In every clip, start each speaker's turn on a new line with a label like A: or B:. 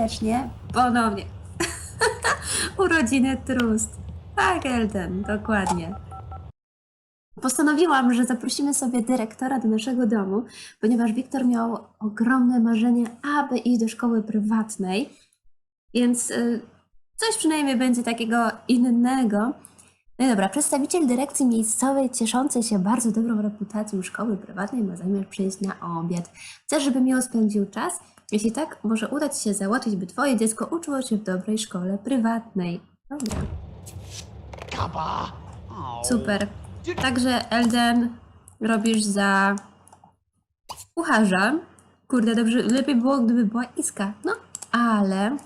A: serdecznie ponownie. Urodziny Trust. Tak, Elden, dokładnie. Postanowiłam, że zaprosimy sobie dyrektora do naszego domu, ponieważ Wiktor miał ogromne marzenie, aby iść do szkoły prywatnej. Więc y, coś przynajmniej będzie takiego innego. No dobra, przedstawiciel dyrekcji miejscowej, cieszącej się bardzo dobrą reputacją szkoły prywatnej, ma zamiar przyjść na obiad. Chcesz, żeby miło spędził czas? Jeśli tak, może udać się załatwić, by twoje dziecko uczyło się w dobrej szkole prywatnej. Dobra, super. Także Elden robisz za kucharza. Kurde, dobrze, lepiej było, gdyby była Iska. No, ale...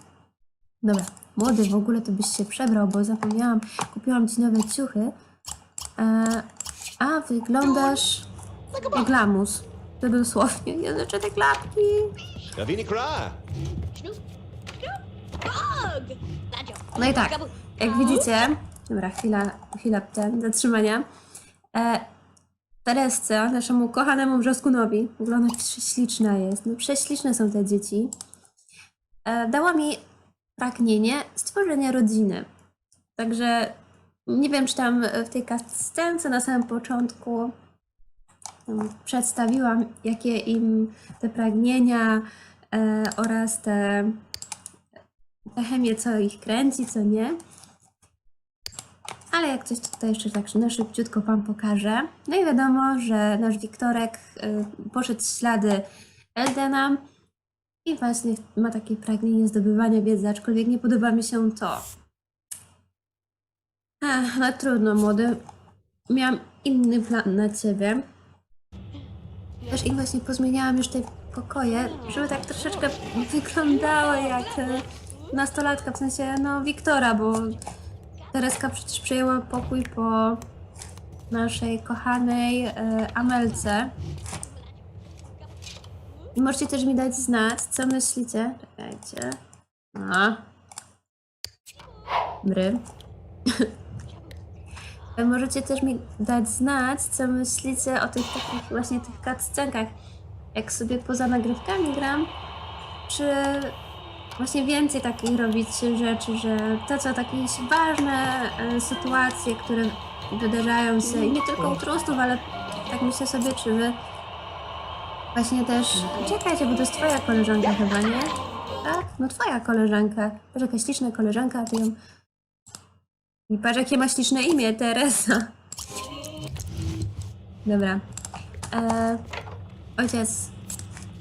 A: Dobra, młody, w ogóle to byś się przebrał, bo zapomniałam, kupiłam ci nowe ciuchy. E, a wyglądasz jak lamus. To dosłownie, nie znaczy te klapki. No i tak, jak widzicie, dobra, chwila, chwila ten, zatrzymania. E, Teresce, naszemu kochanemu brzoskunowi, w ogóle ona prześliczna jest, no prześliczne są te dzieci, e, dała mi pragnienie stworzenia rodziny. Także nie wiem, czy tam w tej scence na samym początku przedstawiłam, jakie im te pragnienia e, oraz te tę chemię, co ich kręci, co nie. Ale jak coś tutaj jeszcze tak na szybciutko Wam pokażę. No i wiadomo, że nasz Wiktorek y, poszedł w ślady Eldena i właśnie ma takie pragnienie zdobywania wiedzy, aczkolwiek nie podoba mi się to. Ech, no trudno, młody. Miałam inny plan na Ciebie. Też i właśnie pozmieniałam już te pokoje, żeby tak troszeczkę wyglądały jak e, nastolatka, w sensie no Wiktora, bo Tereska przecież przejęła pokój po naszej kochanej e, Amelce. I możecie też mi dać znać, co myślicie. Czekajcie. A. Bry. Możecie też mi dać znać, co myślicie o tych takich właśnie tych cutscenkach. Jak sobie poza nagrywkami gram, czy właśnie więcej takich robić rzeczy, że to co takie ważne e, sytuacje, które wydarzają się i nie tylko u trustów, ale tak myślę sobie, czy wy właśnie też... Czekajcie, bo to jest twoja koleżanka chyba, nie? Tak? No twoja koleżanka. Patrz, jaka śliczna koleżanka, ty ją... I patrz, jakie ma śliczne imię, Teresa. Dobra. E, ojciec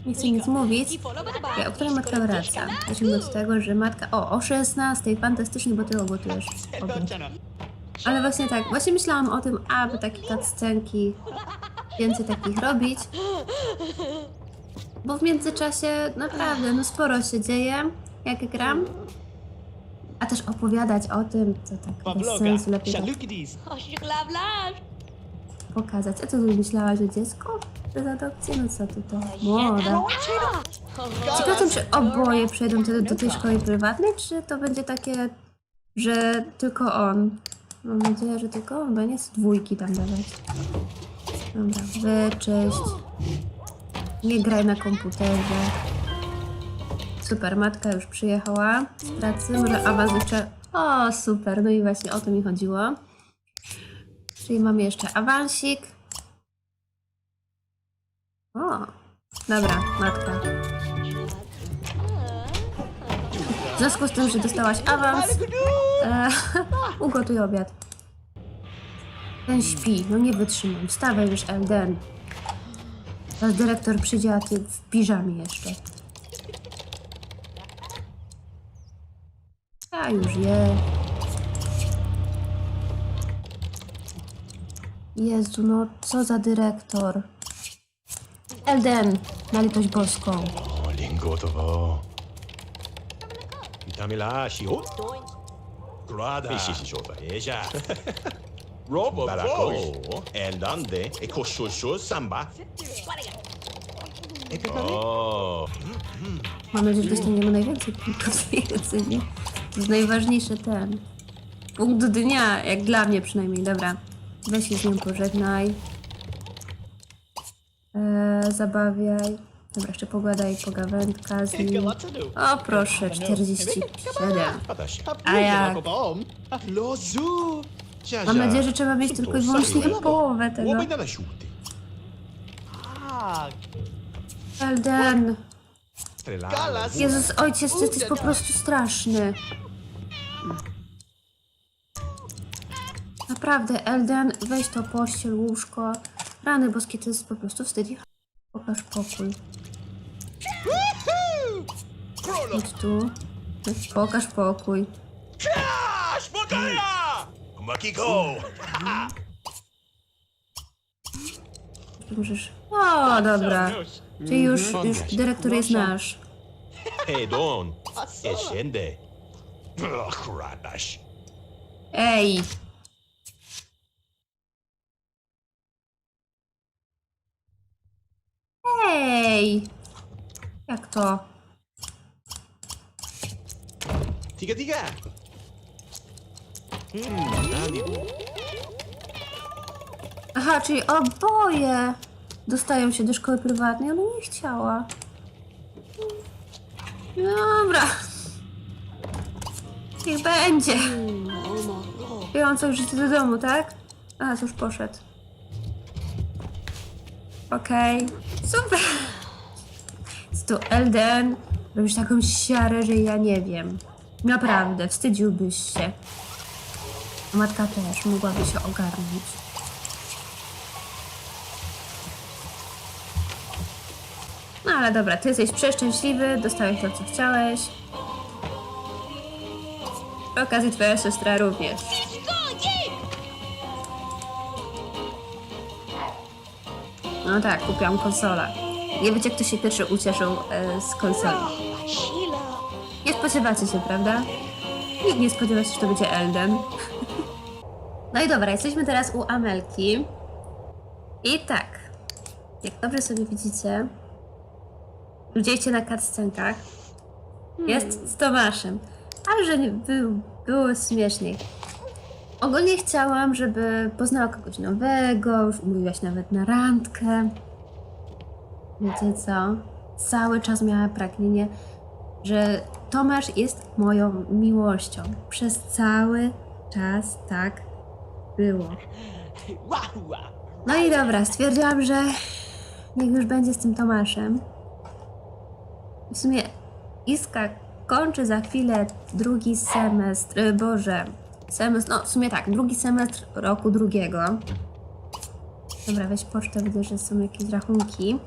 A: nie chce nic mówić. Ja, o której matka wraca? Zacznijmy od tego, że matka... O, o 16, fantastycznie, bo ty ogotujesz obiad. Ale właśnie tak, właśnie myślałam o tym, aby takie cutscenki, więcej takich robić. Bo w międzyczasie naprawdę, no sporo się dzieje, jak gram. A też opowiadać o tym, co tak bez sensu, lepiej tak
B: Chalukidis!
A: pokazać. A co ty myślałaś o dziecku? Bez adopcji? No co ty to? Młoda. Ciekawe, czy oboje przejdą do, do tej szkoły prywatnej, czy to będzie takie, że tylko on? Mam nadzieję, że tylko on, bo nie jest dwójki tam dawać. Dobra, wyczyść. Nie graj na komputerze. Super, matka już przyjechała z pracy, może awans jeszcze... O, super, no i właśnie o to mi chodziło. Czyli mamy jeszcze awansik. O, dobra, matka. W związku z tym, że dostałaś awans, e, ugotuj obiad. Ten śpi, no nie wytrzymam. Wstawaj już, Elden. Teraz dyrektor przyjdzie, a ty w piżamie jeszcze. A już je. Jezu, no co za dyrektor. Elden, na litość boską.
B: O, lingo to wo. Witamy lasi. O! Grada. Misishi shoba. Eja. Robo bo. Eldande. E koshosho samba.
A: Mam nadzieję, że dostaniemy najwięcej punktów z jedzenia. To jest najważniejszy ten. Punkt dnia, jak dla mnie przynajmniej. Dobra. Weź się z nim pożegnaj. Eee, zabawiaj. Dobra, jeszcze pogadaj, pogawędka z nim. O proszę, 47. A jak? Mam nadzieję, że trzeba mieć tylko i wyłącznie połowę tego. Elden. Jezus, ojciec, ty jesteś po prostu straszny. Naprawdę, Elden, weź to pościel, łóżko. Rany boskie, to jest po prostu wstyd. Pokaż pokój. Idź tu. Pokaż pokój.
B: Makiko!
A: Możesz... O, dobra. Czyli już, już dyrektor jest nasz.
B: Hey, Don.
A: Ej! Ej! Jak to?
B: Tiga, tiga. Hmm?
A: Aha, czyli oboje dostają się do szkoły prywatnej. Ona nie chciała. Dobra. Niech będzie. I on całe życie do domu, tak? A, już poszedł. Okej. Super. Tu Elden. Robisz taką siarę, że ja nie wiem. Naprawdę, wstydziłbyś się. Matka też mogłaby się ogarnąć. No ale dobra, ty jesteś przeszczęśliwy, dostałeś to, co chciałeś. Przy okazji twoja siostra również. No tak, kupiłam konsolę. Nie wiecie, kto się pierwszy ucieszył e, z konsoli. Nie spodziewacie się, prawda? Nikt nie spodziewa się, że to będzie Elden. No i dobra, jesteśmy teraz u Amelki. I tak, jak dobrze sobie widzicie, widzieliście na cutscenkach, jest z Tomaszem. Ale że nie był, było śmieszniej. Ogólnie chciałam, żeby poznała kogoś nowego, już umówiłaś nawet na randkę. Wiecie co? Cały czas miała pragnienie, że Tomasz jest moją miłością. Przez cały czas tak było. No i dobra, stwierdziłam, że niech już będzie z tym Tomaszem. W sumie Iska kończy za chwilę drugi semestr, y, Boże, semestr, no w sumie tak, drugi semestr roku drugiego. Dobra, weź pocztę, widzę, że są jakieś rachunki.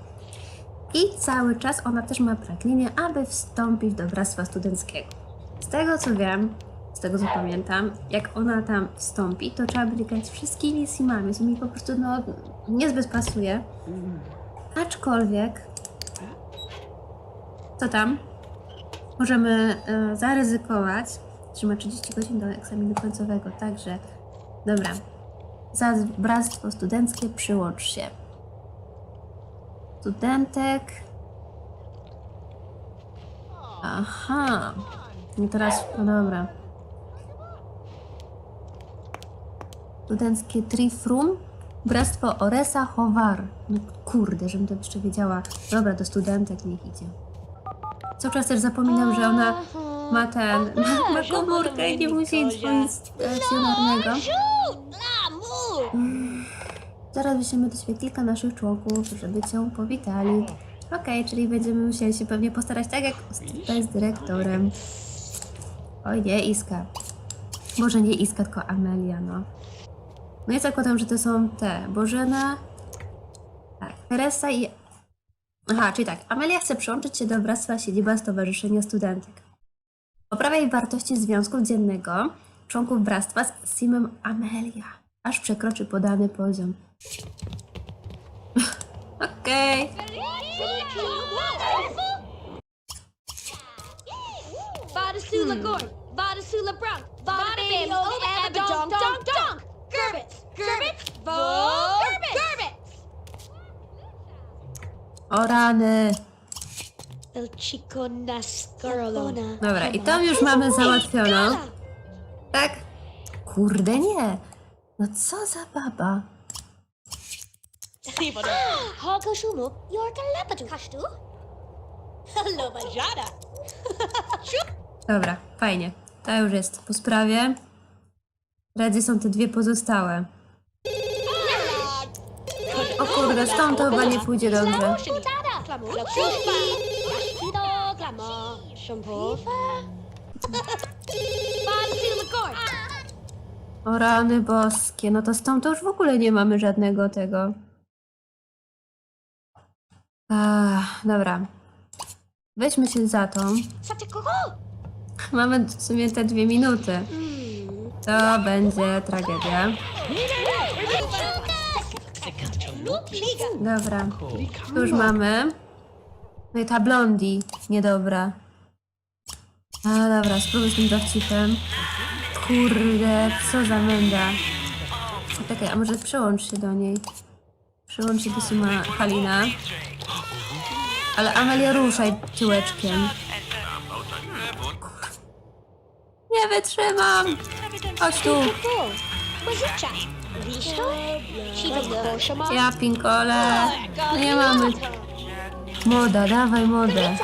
A: I cały czas ona też ma pragnienie, aby wstąpić do bractwa studenckiego. Z tego co wiem, z tego co pamiętam, jak ona tam wstąpi, to trzeba będzie grać wszystkimi simami, co mi po prostu no, niezbyt pasuje. Aczkolwiek, co tam? Możemy e, zaryzykować, że ma 30 godzin do egzaminu końcowego, także dobra. Za bractwo studenckie przyłącz się. Studentek. Aha. I teraz, no dobra. Studenckie Trifrum. Bractwo Oresa Howar. No kurde, żebym to jeszcze wiedziała. Dobra, do studentek niech idzie. Co czas też zapominam, że ona ma ten, ma, ma komórkę i nie musi iść swojego stacjonarnego. Zaraz wyślemy do świetlika naszych członków, żeby cię powitali. Okej, czyli będziemy musieli się pewnie postarać tak jak z dyrektorem. Oj nie, Iska. Może nie Iska, tylko Amelia, no. No i zakładam, że to są te. Bożena. Tak, Teresa i... Aha, czyli tak. Amelia chce przyłączyć się do Bractwa Siedziba Stowarzyszenia Studentek. Poprawiaj wartości związków dziennego członków bractwa z Simem Amelia, aż przekroczy podany poziom. Okej.
C: Vada Sula Gordon, Vada Sula Brown, Vada Baby Oba Abba Donk Donk Donk, Gerbits, Gerbits, Vo Gerbits.
A: O rany.
C: El Chico Nascarolo.
A: Dobra, i to już mamy załatwiono. Tak? Kurde nie. No co za baba?
C: Hogo Shumu, Yorka Lepadu. Kashtu? Hello, Majada.
A: Dobra, fajnie. To już jest po sprawie. Teraz gdzie są te dwie pozostałe? O kurde, stąd to chyba nie pójdzie dobrze. O rany boskie, no to stąd to już w ogóle nie mamy żadnego tego. Ach, dobra. Weźmy się za tą. Mamy w sumie te dwie minuty. To będzie tragedia. Dobra. Tu już mamy. No i ta blondi. Niedobra. A dobra, spróbuj z tym dowcipem. Kurde, co za menda. Czekaj, a może przełącz się do niej. Przełącz się do Suma Halina. Ale Amelia ruszaj tyłeczkiem. Nie wytrzymam! Chodź tu! Ja pinkole! Nie mamy... Moda, dawaj modę.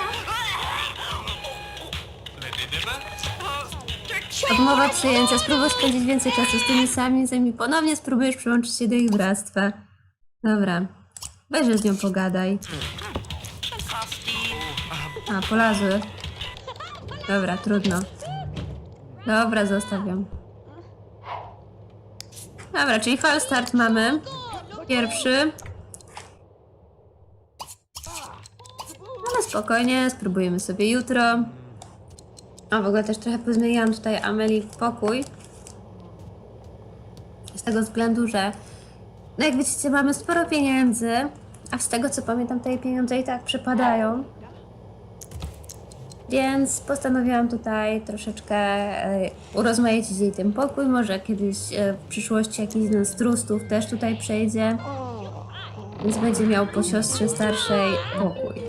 A: Odmowa przyjęcia. Spróbuj spędzić więcej czasu z tymi zanim ponownie spróbujesz przyłączyć się do ich bractwa. Dobra. Weź z nią pogadaj. A, polazły. Dobra, trudno. Dobra, zostawiam. Dobra, czyli fal start mamy. Pierwszy. Ale spokojnie, spróbujemy sobie jutro. A w ogóle też trochę pozmieniałam tutaj Ameli pokój. Z tego względu, że no jak widzicie, mamy sporo pieniędzy, a z tego co pamiętam, te pieniądze i tak przepadają. Więc postanowiłam tutaj troszeczkę e, urozmaicić jej ten pokój. Może kiedyś e, w przyszłości jakiś z trustów też tutaj przejdzie. Więc będzie miał po siostrze starszej pokój.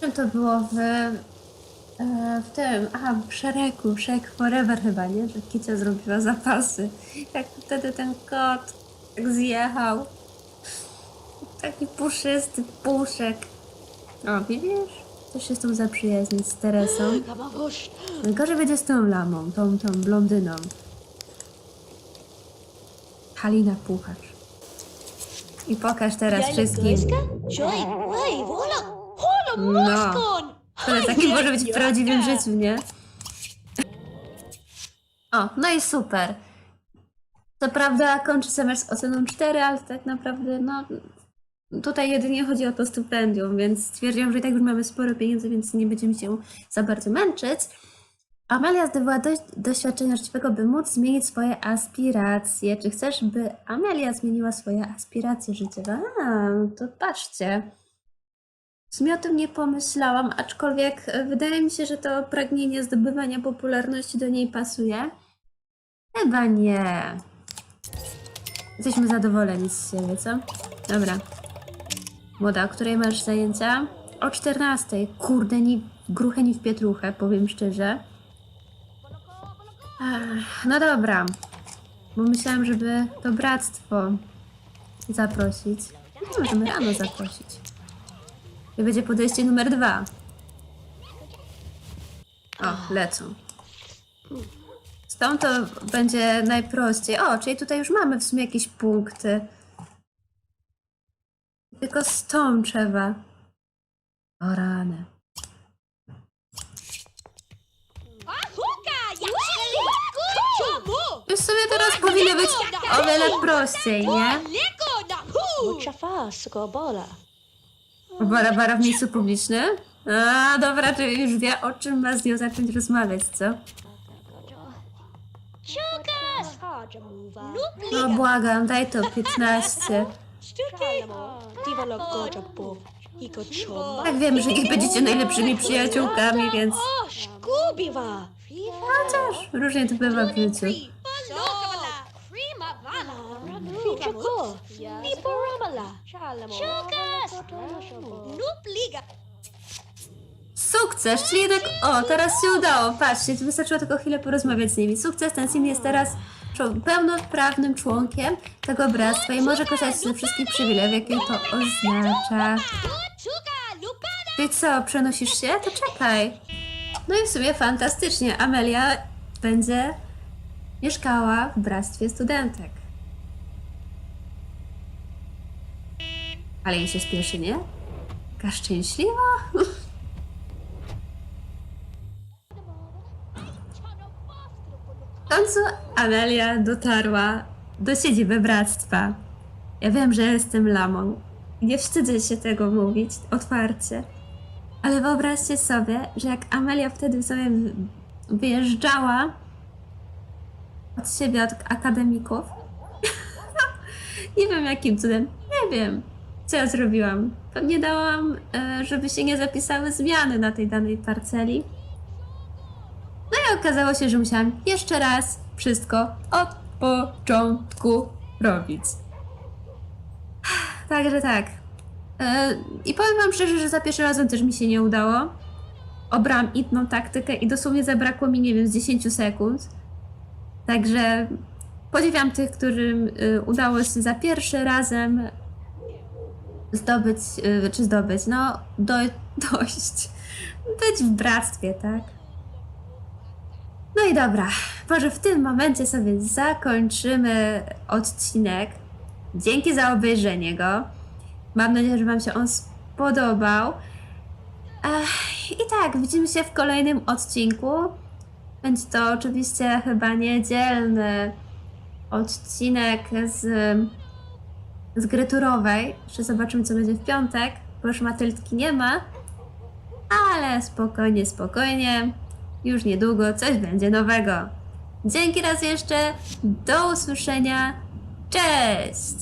A: Czym to było w, e, w tym, aha, w Szereku, Shrek Forever chyba, nie? Że Kicia zrobiła zapasy. Jak wtedy ten kot tak zjechał. Taki puszysty puszek. O, widzisz? Też się z tą zaprzyjaźnić z Teresą. Gorzej będzie z tą lamą, tą, tą blondyną. Halina Puchacz. I pokaż teraz wszystkim. No. Tyle taki może być w prawdziwym życiu, nie? O, no i super. Co prawda kończy semestr z oceną 4, ale tak naprawdę, no... Tutaj jedynie chodzi o to stypendium, więc stwierdziłam, że i tak już mamy sporo pieniędzy, więc nie będziemy się za bardzo męczyć. Amelia zdobyła dość doświadczenia życiowego, by móc zmienić swoje aspiracje. Czy chcesz, by Amelia zmieniła swoje aspiracje życiowe? A, to patrzcie. W sumie o tym nie pomyślałam, aczkolwiek e, wydaje mi się, że to pragnienie zdobywania popularności do niej pasuje. Chyba nie. Jesteśmy zadowoleni z siebie, co? Dobra. Młoda, o której masz zajęcia? O 14. Kurde, ni w gruchę, ni w pietruchę, powiem szczerze. No dobra. Bo myślałam, żeby to bractwo zaprosić. No, możemy rano zaprosić. I będzie podejście numer dwa. O, lecą. Stąd to będzie najprościej. O, czyli tutaj już mamy w sumie jakieś punkty. Tylko z tą trzeba. O rany. Już sobie teraz powinno być o wiele prościej, nie?
D: Muchafa, skobola.
A: Bara, bara w miejscu publicznym? A, dobra, to już wie, o czym ma z nią zacząć rozmawiać, co? No błagam, daj to 15.
D: Tiwala gojabu. Iko choma.
A: Tak wiem, że nie będziecie najlepszymi przyjaciółkami, więc
D: Skubiwa.
A: chociaż różnie to bywa w życiu.
D: Fichako. Nipo ramala.
A: Sukces, czyli jednak, o, teraz się udało, patrzcie, wystarczyło tylko chwilę porozmawiać z nimi. Sukces, ten Sim jest teraz pełnoprawnym członkiem tego bractwa i może korzystać ze wszystkich przywilejów, jakie to oznacza. Ty co, przenosisz się? To czekaj. No i w sumie fantastycznie. Amelia będzie mieszkała w bractwie studentek. Ale jej się spieszy, nie? Taka szczęśliwa. W końcu Amelia dotarła do siedziby bractwa. Ja wiem, że jestem lamą. Nie wstydzę się tego mówić otwarcie. Ale wyobraźcie sobie, że jak Amelia wtedy sobie wy- wyjeżdżała od siebie, od akademików, nie wiem jakim cudem, nie wiem, co ja zrobiłam. Pewnie dałam, e, żeby się nie zapisały zmiany na tej danej parceli. No i okazało się, że musiałam jeszcze raz wszystko od początku robić. Także tak. E, I powiem Wam szczerze, że za pierwszym razem też mi się nie udało. Obrałam inną taktykę i dosłownie zabrakło mi, nie wiem, z 10 sekund. Także podziwiam tych, którym y, udało się za pierwszym razem zdobyć, y, czy zdobyć, no do, dojść, być w bractwie, tak? No i dobra, może w tym momencie sobie zakończymy odcinek. Dzięki za obejrzenie go. Mam nadzieję, że Wam się on spodobał. Ech, I tak, widzimy się w kolejnym odcinku. Będzie to oczywiście chyba niedzielny odcinek z, z gry turowej. Jeszcze zobaczymy, co będzie w piątek, bo już Matyltki nie ma. Ale spokojnie, spokojnie. Już niedługo coś będzie nowego. Dzięki raz jeszcze. Do usłyszenia. Cześć!